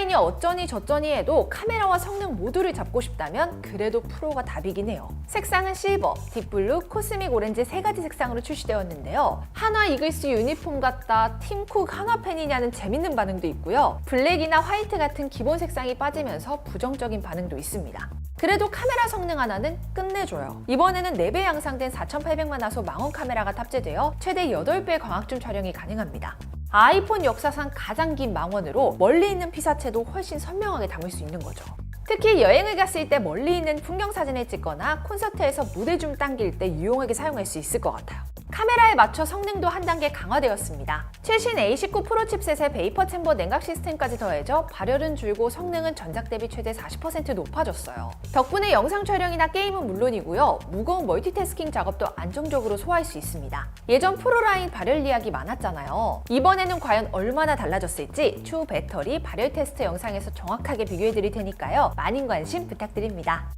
디자인이 어쩌니 저쩌니 해도 카메라와 성능 모두를 잡고 싶다면 그래도 프로가 답이긴 해요. 색상은 실버, 딥블루, 코스믹 오렌지 세 가지 색상으로 출시되었는데요. 한화 이글스 유니폼 같다, 팀쿡 한화 팬이냐는 재밌는 반응도 있고요. 블랙이나 화이트 같은 기본 색상이 빠지면서 부정적인 반응도 있습니다. 그래도 카메라 성능 하나는 끝내줘요. 이번에는 4배 양상된 4800만 화소 망원 카메라가 탑재되어 최대 8배 광학줌 촬영이 가능합니다. 아이폰 역사상 가장 긴 망원으로 멀리 있는 피사체도 훨씬 선명하게 담을 수 있는 거죠. 특히 여행을 갔을 때 멀리 있는 풍경 사진을 찍거나 콘서트에서 무대 줌 당길 때 유용하게 사용할 수 있을 것 같아요. 카메라에 맞춰 성능도 한 단계 강화되었습니다. 최신 A19 프로 칩셋에 베이퍼 챔버 냉각 시스템까지 더해져 발열은 줄고 성능은 전작 대비 최대 40% 높아졌어요. 덕분에 영상 촬영이나 게임은 물론이고요. 무거운 멀티태스킹 작업도 안정적으로 소화할 수 있습니다. 예전 프로라인 발열 이야기 많았잖아요. 이번에는 과연 얼마나 달라졌을지 추후 배터리 발열 테스트 영상에서 정확하게 비교해 드릴 테니까요. 많은 관심 부탁드립니다.